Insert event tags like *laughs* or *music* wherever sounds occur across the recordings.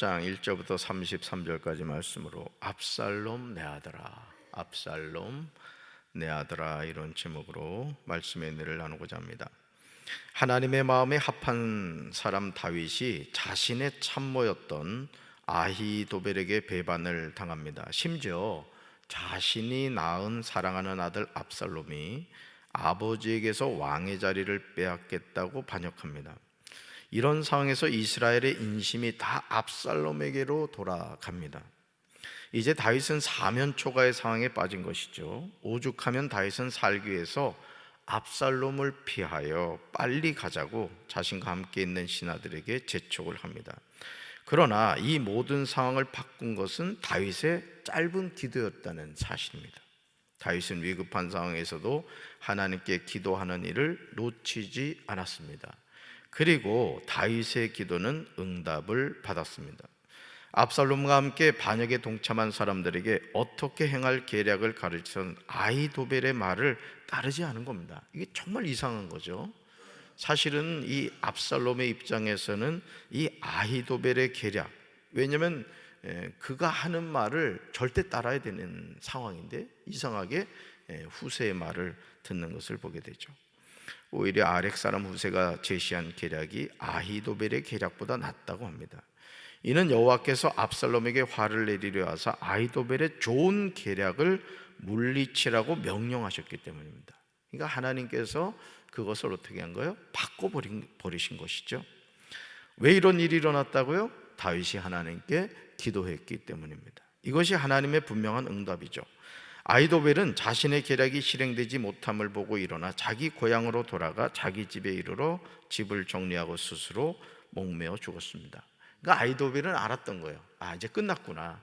18장 1절부터 33절까지 말씀으로 압살롬 내 아들아 압살롬 내 아들아 이런 제목으로 말씀의 은혜를 나누고자 합니다. 하나님의 마음에 합한 사람 다윗이 자신의 참모였던 아히도벨에게 배반을 당합니다. 심지어 자신이 낳은 사랑하는 아들 압살롬이 아버지에게서 왕의 자리를 빼앗겠다고 반역합니다. 이런 상황에서 이스라엘의 인심이 다 압살롬에게로 돌아갑니다. 이제 다윗은 사면 초가의 상황에 빠진 것이죠. 오죽하면 다윗은 살기 위해서 압살롬을 피하여 빨리 가자고 자신과 함께 있는 신하들에게 재촉을 합니다. 그러나 이 모든 상황을 바꾼 것은 다윗의 짧은 기도였다는 사실입니다. 다윗은 위급한 상황에서도 하나님께 기도하는 일을 놓치지 않았습니다. 그리고 다윗의 기도는 응답을 받았습니다. 압살롬과 함께 반역에 동참한 사람들에게 어떻게 행할 계략을 가르치던 아이도벨의 말을 따르지 않은 겁니다. 이게 정말 이상한 거죠. 사실은 이 압살롬의 입장에서는 이 아히도벨의 계략 왜냐하면 그가 하는 말을 절대 따라야 되는 상황인데 이상하게 후세의 말을 듣는 것을 보게 되죠. 오히려 아렉 사람 후세가 제시한 계략이 아히도벨의 계략보다 낫다고 합니다. 이는 여호와께서 압살롬에게 화를 내리려 하사 아히도벨의 좋은 계략을 물리치라고 명령하셨기 때문입니다. 그러니까 하나님께서 그것을 어떻게 한 거예요? 바꿔 버리신 것이죠. 왜 이런 일이 일어났다고요? 다윗이 하나님께 기도했기 때문입니다. 이것이 하나님의 분명한 응답이죠. 아이도벨은 자신의 계략이 실행되지 못함을 보고 일어나 자기 고향으로 돌아가 자기 집에 이르러 집을 정리하고 스스로 목매어 죽었습니다. 그러니까 아이도벨은 알았던 거예요. 아 이제 끝났구나.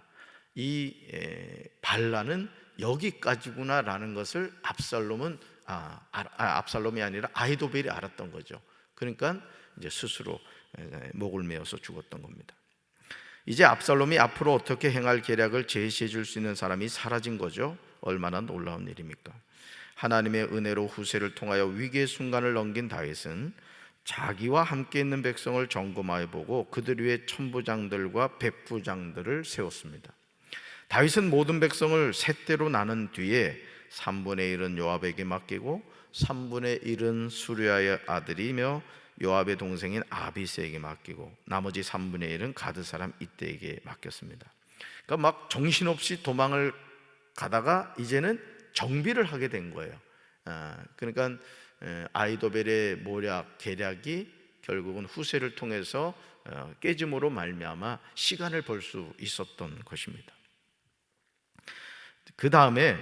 이 에, 반란은 여기까지구나라는 것을 압살롬은 아, 아, 압살롬이 아니라 아이도벨이 알았던 거죠. 그러니까 이제 스스로 목을 메어서 죽었던 겁니다. 이제 압살롬이 앞으로 어떻게 행할 계략을 제시해 줄 수 있는 사람이 사라진 거죠. 얼마나 놀라운 일입니까? 하나님의 은혜로 후세를 통하여 위기의 순간을 넘긴 다윗은 자기와 함께 있는 백성을 점검하여 보고 그들 위에 천부장들과 백부장들을 세웠습니다. 다윗은 모든 백성을 셋대로 나눈 뒤에 3분의 1은 요압에게 맡기고 3분의 1은 수리아의 아들이며 요압의 동생인 아비스에게 맡기고 나머지 3분의 1은 가드 사람 이때에게 맡겼습니다. 그러니까 막 정신없이 도망을 가다가 이제는 정비를 하게 된 거예요. 아, 그러니까 아이도벨의 모략 계략이 결국은 후세를 통해서 어, 깨짐으로 말미암아 시간을 벌 수 있었던 것입니다. 그 다음에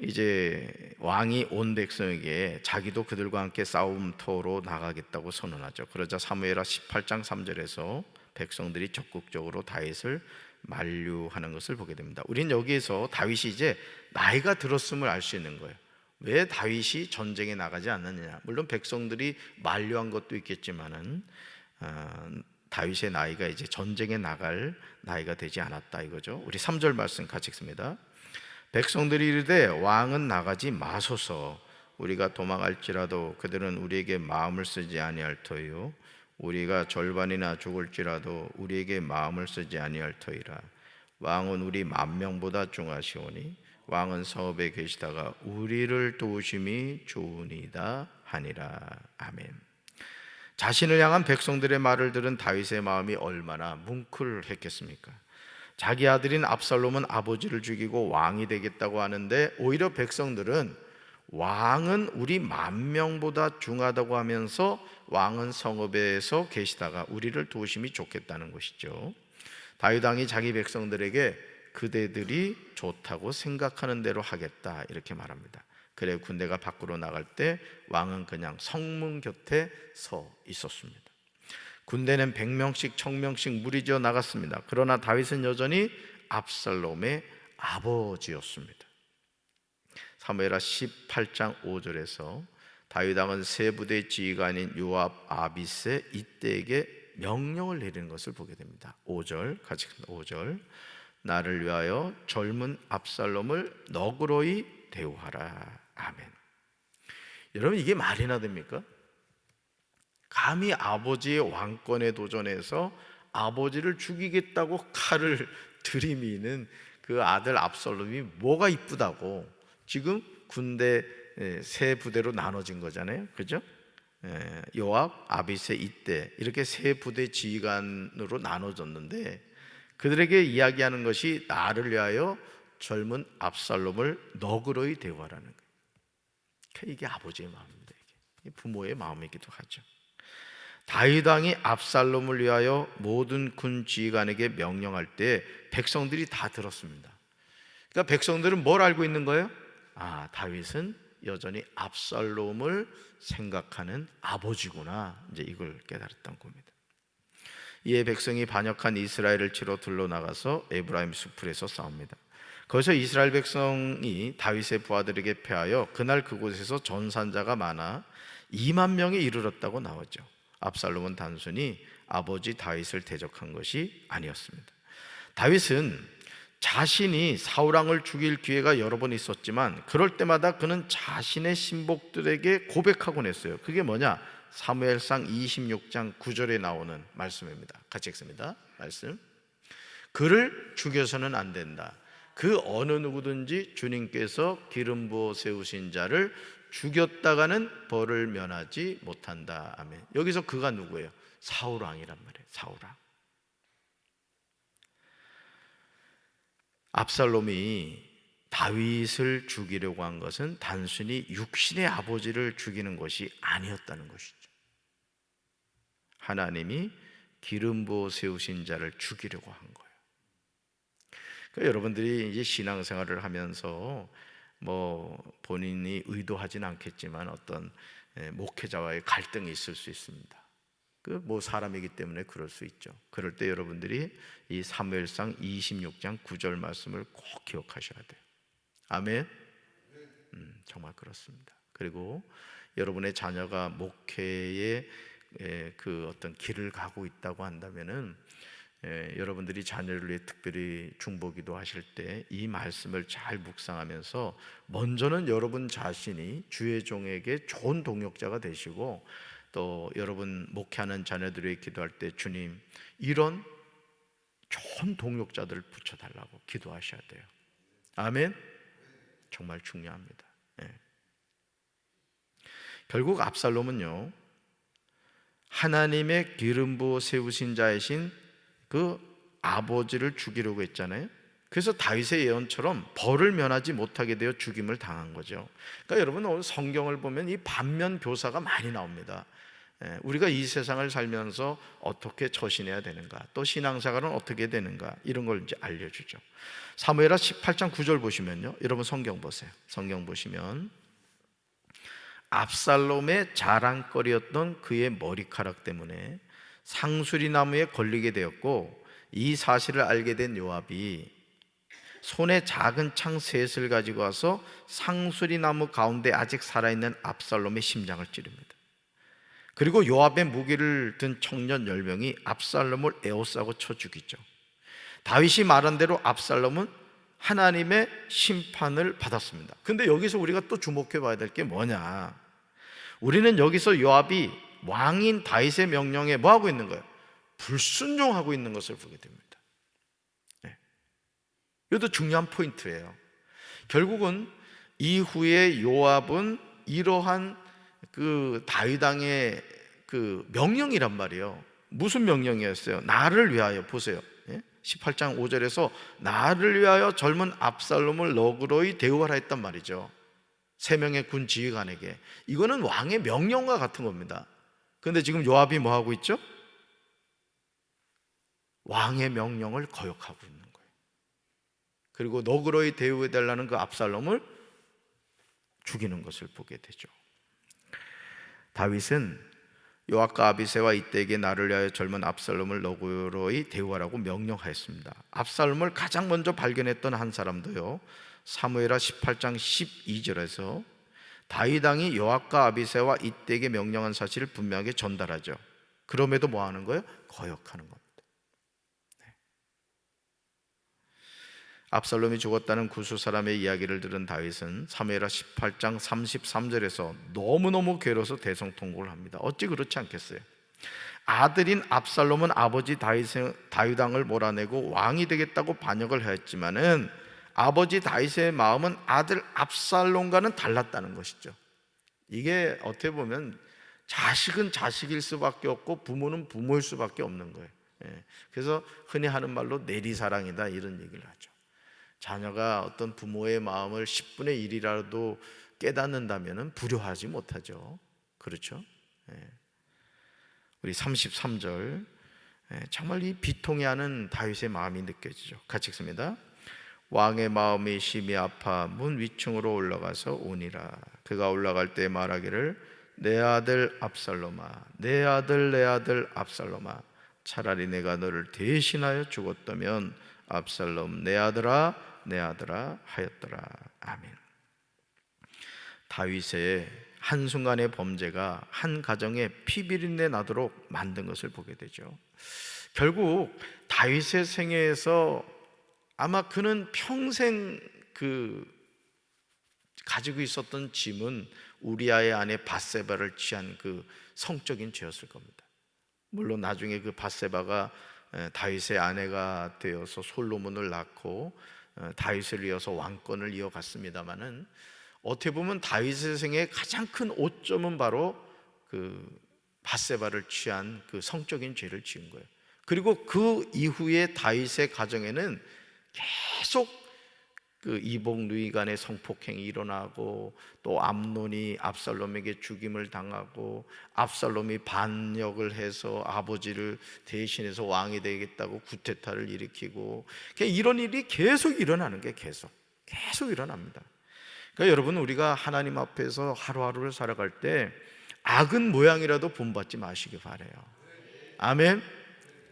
이제 왕이 온 백성에게 자기도 그들과 함께 싸움터로 나가겠다고 선언하죠. 그러자 사무엘하 18장 3절에서 백성들이 적극적으로 다윗을 만류하는 것을 보게 됩니다. 우리는 여기에서 다윗이 이제 나이가 들었음을 알 수 있는 거예요. 왜 다윗이 전쟁에 나가지 않느냐? 물론 백성들이 만류한 것도 있겠지만은 어, 다윗의 나이가 이제 전쟁에 나갈 나이가 되지 않았다 이거죠. 우리 3절 말씀 같이 읽습니다. 백성들이 이르되 왕은 나가지 마소서 우리가 도망할지라도 그들은 우리에게 마음을 쓰지 아니할 터이요 우리가 절반이나 죽을지라도 우리에게 마음을 쓰지 아니할 터이라 왕은 우리 만 명보다 중하시오니 왕은 성읍에 계시다가 우리를 도우심이 좋으니다 하니라 아멘. 자신을 향한 백성들의 말을 들은 다윗의 마음이 얼마나 뭉클했겠습니까? 자기 아들인 압살롬은 아버지를 죽이고 왕이 되겠다고 하는데 오히려 백성들은 왕은 우리 만 명보다 중하다고 하면서 왕은 성읍에서 계시다가 우리를 도우심이 좋겠다는 것이죠. 다윗 왕이 자기 백성들에게 그대들이 좋다고 생각하는 대로 하겠다 이렇게 말합니다. 그래 군대가 밖으로 나갈 때 왕은 그냥 성문 곁에 서 있었습니다. 군대는 100명씩 1000명씩 무리지어 나갔습니다. 그러나 다윗은 여전히 압살롬의 아버지였습니다. 사무엘하 18장 5절에서 다윗 왕은 세 부대의 지휘관인 요압 아비세 이때에게 명령을 내리는 것을 보게 됩니다. 5절 같이 5절 나를 위하여 젊은 압살롬을 너그러이 대우하라. 아멘. 여러분 이게 말이나 됩니까? 감히 아버지의 왕권에 도전해서 아버지를 죽이겠다고 칼을 *laughs* 들이미는 그 아들 압살롬이 뭐가 이쁘다고 지금 군대 예, 세 부대로 나눠진 거잖아요. 그죠? 예, 요압, 아비세 이때 이렇게 세 부대 지휘관으로 나눠졌는데 그들에게 이야기하는 것이 나를 위하여 젊은 압살롬을 너그러이 대우하라는 거예요. 그러니까 이게 아버지의 마음입니다. 이게 부모의 마음이기도 하죠. 다윗 왕이 압살롬을 위하여 모든 군 지휘관에게 명령할 때 백성들이 다 들었습니다. 그러니까 백성들은 뭘 알고 있는 거예요? 아, 다윗은 여전히 압살롬을 생각하는 아버지구나. 이제 이걸 깨달았던 겁니다. 이에 백성이 반역한 이스라엘을 치러 둘러 나가서 에브라임 수풀에서 싸웁니다. 거기서 이스라엘 백성이 다윗의 부하들에게 패하여 그날 그곳에서 전산자가 많아 2만 명에 이르렀다고 나오죠. 압살롬은 단순히 아버지 다윗을 대적한 것이 아니었습니다. 다윗은 자신이 사울왕을 죽일 기회가 여러 번 있었지만 그럴 때마다 그는 자신의 신복들에게 고백하곤 했어요. 그게 뭐냐? 사무엘상 26장 9절에 나오는 말씀입니다. 같이 읽습니다. 말씀. 그를 죽여서는 안 된다. 그 어느 누구든지 주님께서 기름 부어 세우신 자를 죽였다가는 벌을 면하지 못한다. 아멘. 여기서 그가 누구예요? 사울 왕이란 말이에요. 사울 왕. 압살롬이 다윗을 죽이려고 한 것은 단순히 육신의 아버지를 죽이는 것이 아니었다는 것이죠. 하나님이 기름 부어 세우신 자를 죽이려고 한 거예요. 그러니까 여러분들이 이제 신앙생활을 하면서 뭐 본인이 의도하진 않겠지만 어떤 예, 목회자와의 갈등이 있을 수 있습니다. 그 뭐 사람이기 때문에 그럴 수 있죠. 그럴 때 여러분들이 이 사무엘상 26장 9절 말씀을 꼭 기억하셔야 돼요. 아멘. 음, 정말 그렇습니다. 그리고 여러분의 자녀가 목회에 그 어떤 길을 가고 있다고 한다면은 예, 여러분들이 자녀를 위해 특별히 중보기도 하실 때 이 말씀을 잘 묵상하면서 먼저는 여러분 자신이 주의 종에게 좋은 동역자가 되시고 또 여러분 목회하는 자녀들에게 기도할 때 주님 이런 좋은 동역자들을 붙여달라고 기도하셔야 돼요. 아멘. 정말 중요합니다. 예. 결국 압살롬은요 하나님의 기름 부어 세우신 자이신 그 아버지를 죽이려고 했잖아요. 그래서 다윗의 예언처럼 벌을 면하지 못하게 되어 죽임을 당한 거죠. 그러니까 여러분 오늘 성경을 보면 이 반면 교사가 많이 나옵니다. 예, 우리가 이 세상을 살면서 어떻게 처신해야 되는가, 또 신앙생활은 어떻게 되는가 이런 걸 이제 알려주죠. 사무엘하 18장 9절 보시면요, 여러분 성경 보세요. 성경 보시면 압살롬의 자랑거리였던 그의 머리카락 때문에 상수리 나무에 걸리게 되었고 이 사실을 알게 된 요압이 손에 작은 창 셋을 가지고 와서 상수리 나무 가운데 아직 살아있는 압살롬의 심장을 찌릅니다. 그리고 요압의 무기를 든 청년 열명이 압살롬을 에워싸고 쳐 죽이죠. 다윗이 말한 대로 압살롬은 하나님의 심판을 받았습니다. 근데 여기서 우리가 또 주목해 봐야 될 게 뭐냐? 우리는 여기서 요압이 왕인 다윗의 명령에 뭐 하고 있는 거예요? 불순종하고 있는 것을 보게 됩니다. 네. 이것도 중요한 포인트예요. 결국은 이후에 요압은 이러한 그 다윗 왕의 그 명령이란 말이에요. 무슨 명령이었어요? 나를 위하여 보세요. 18장 5절에서 나를 위하여 젊은 압살롬을 너그러이 대우하라 했단 말이죠. 세 명의 군 지휘관에게 이거는 왕의 명령과 같은 겁니다. 그런데 지금 요압이 뭐 하고 있죠? 왕의 명령을 거역하고 있는 거예요. 그리고 너그러이 대우해 달라는 그 압살롬을 죽이는 것을 보게 되죠. 다윗은 요압과 아비세와 이때에게 나를 위하여 젊은 압살롬을 너그러이 대우하라고 명령하였습니다. 압살롬을 가장 먼저 발견했던 한 사람도요. 사무엘하 18장 12절에서 다윗 왕이 요압과 아비세와 이때에게 명령한 사실을 분명하게 전달하죠. 그럼에도 뭐 하는 거예요? 거역하는 겁니다. 압살롬이 죽었다는 구수 사람의 이야기를 들은 다윗은 사무엘하 18장 33절에서 너무너무 괴로워서 대성통곡을 합니다. 어찌 그렇지 않겠어요? 아들인 압살롬은 아버지 다윗의 다윗왕을 몰아내고 왕이 되겠다고 반역을 했지만은 아버지 다윗의 마음은 아들 압살롬과는 달랐다는 것이죠. 이게 어떻게 보면 자식은 자식일 수밖에 없고 부모는 부모일 수밖에 없는 거예요. 예. 그래서 흔히 하는 말로 내리사랑이다 이런 얘기를 하죠. 자녀가 어떤 부모의 마음을 10분의 1이라도 깨닫는다면 불효하지 못하죠. 그렇죠? 예. 우리 33절 예, 정말 이 비통해하는 다윗의 마음이 느껴지죠. 같이 읽습니다. 왕의 마음이 심히 아파 문 위층으로 올라가서 오니라. 그가 올라갈 때 말하기를 내 아들 압살롬아, 내 아들 내 아들 압살롬아, 차라리 내가 너를 대신하여 죽었다면 압살롬 내 아들아 내 아들아 하였더라. 아멘. 다윗의 한순간의 범죄가 한 가정에 피비린내 나도록 만든 것을 보게 되죠. 결국 다윗의 생애에서 아마 그는 평생 그 가지고 있었던 짐은 우리아의 아내 바세바를 취한 그 성적인 죄였을 겁니다. 물론 나중에 그 바세바가 다윗의 아내가 되어서 솔로몬을 낳고 다윗을 이어서 왕권을 이어갔습니다마는 어떻게 보면 다윗의 생의 가장 큰 오점은 바로 그 바세바를 취한 그 성적인 죄를 지은 거예요. 그리고 그 이후에 다윗의 가정에는 계속 그 이복 누이 간의 성폭행이 일어나고 또 암론이 압살롬에게 죽임을 당하고 압살롬이 반역을 해서 아버지를 대신해서 왕이 되겠다고 구테타를 일으키고 이런 일이 계속 일어나는 게 계속 계속 일어납니다. 그러니까 여러분 우리가 하나님 앞에서 하루하루를 살아갈 때 악은 모양이라도 본받지 마시기 바래요. 아멘.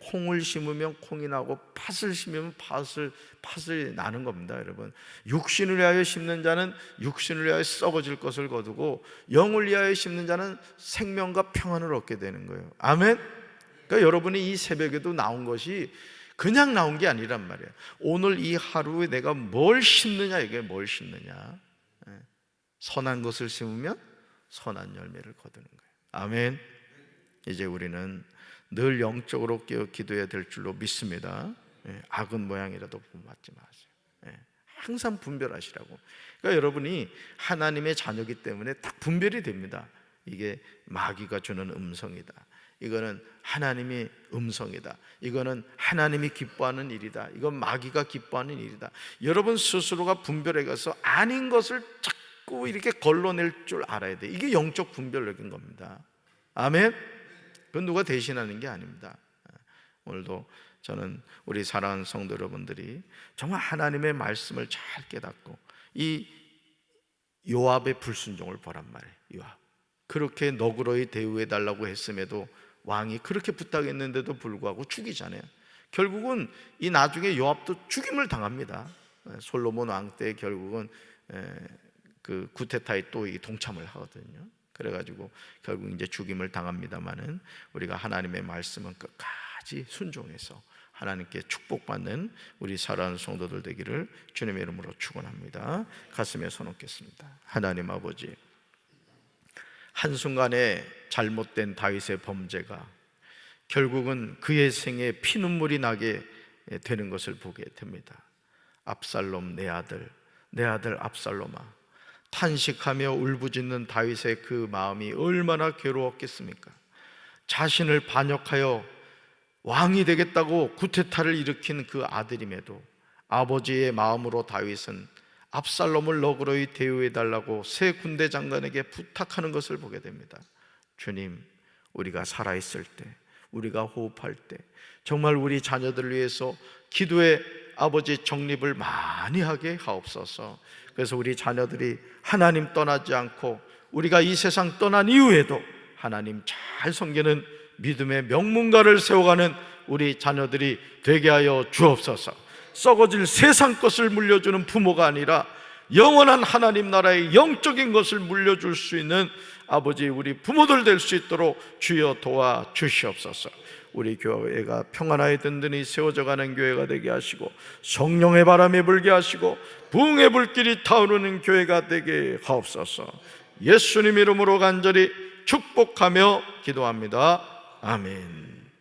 콩을 심으면 콩이 나고 팥을 심으면 팥을 팥을 나는 겁니다, 여러분. 육신을 위하여 심는 자는 육신을 위하여 썩어질 것을 거두고 영을 위하여 심는 자는 생명과 평안을 얻게 되는 거예요. 아멘. 그러니까 여러분이 이 새벽에도 나온 것이 그냥 나온 게 아니란 말이에요. 오늘 이 하루에 내가 뭘 심느냐 이게 뭘 심느냐. 예. 선한 것을 심으면 선한 열매를 거두는 거예요. 아멘. 이제 우리는 늘 영적으로 깨어 기도해야 될 줄로 믿습니다. 예, 악은 모양이라도 본받지 마세요. 예, 항상 분별하시라고. 그러니까 여러분이 하나님의 자녀기 때문에 딱 분별이 됩니다. 이게 마귀가 주는 음성이다. 이거는 하나님의 음성이다. 이거는 하나님이 기뻐하는 일이다. 이건 마귀가 기뻐하는 일이다. 여러분 스스로가 분별해 가서 아닌 것을 자꾸 이렇게 걸러낼 줄 알아야 돼. 이게 영적 분별력인 겁니다. 아멘. 그건 누가 대신하는 게 아닙니다. 오늘도 저는 우리 사랑하는 성도 여러분들이 정말 하나님의 말씀을 잘 깨닫고 이 요압의 불순종을 보란 말이에요. 요압. 그렇게 너그러이 대우해 달라고 했음에도 왕이 그렇게 부탁했는데도 불구하고 죽이잖아요. 결국은 이 나중에 요압도 죽임을 당합니다. 솔로몬 왕 때 결국은 그 구테타에 또 동참을 하거든요. 그래가지고 결국 이제 죽임을 당합니다만은 우리가 하나님의 말씀은 끝까지 순종해서 하나님께 축복받는 우리 사랑하는 성도들 되기를 주님의 이름으로 축원합니다. 가슴에 손 얹겠습니다. 하나님 아버지 한순간에 잘못된 다윗의 범죄가 결국은 그의 생에 피눈물이 나게 되는 것을 보게 됩니다. 압살롬 내 아들, 내 아들 압살롬아 탄식하며 울부짖는 다윗의 그 마음이 얼마나 괴로웠겠습니까? 자신을 반역하여 왕이 되겠다고 구테타를 일으킨 그 아들임에도 아버지의 마음으로 다윗은 압살롬을 너그러이 대우해 달라고 새 군대 장관에게 부탁하는 것을 보게 됩니다. 주님, 우리가 살아 있을 때, 우리가 호흡할 때 정말 우리 자녀들을 위해서 기도의 아버지 정립을 많이 하게 하옵소서. 그래서 우리 자녀들이 하나님 떠나지 않고 우리가 이 세상 떠난 이후에도 하나님 잘 섬기는 믿음의 명문가를 세워가는 우리 자녀들이 되게 하여 주옵소서. 썩어질 세상 것을 물려주는 부모가 아니라 영원한 하나님 나라의 영적인 것을 물려줄 수 있는 아버지 우리 부모들 될 수 있도록 주여 도와 주시옵소서. 우리 교회가 평안하게 든든히 세워져 가는 교회가 되게 하시고 성령의 바람이 불게 하시고 부흥의 불길이 타오르는 교회가 되게 하옵소서. 예수님 이름으로 간절히 축복하며 기도합니다. 아멘.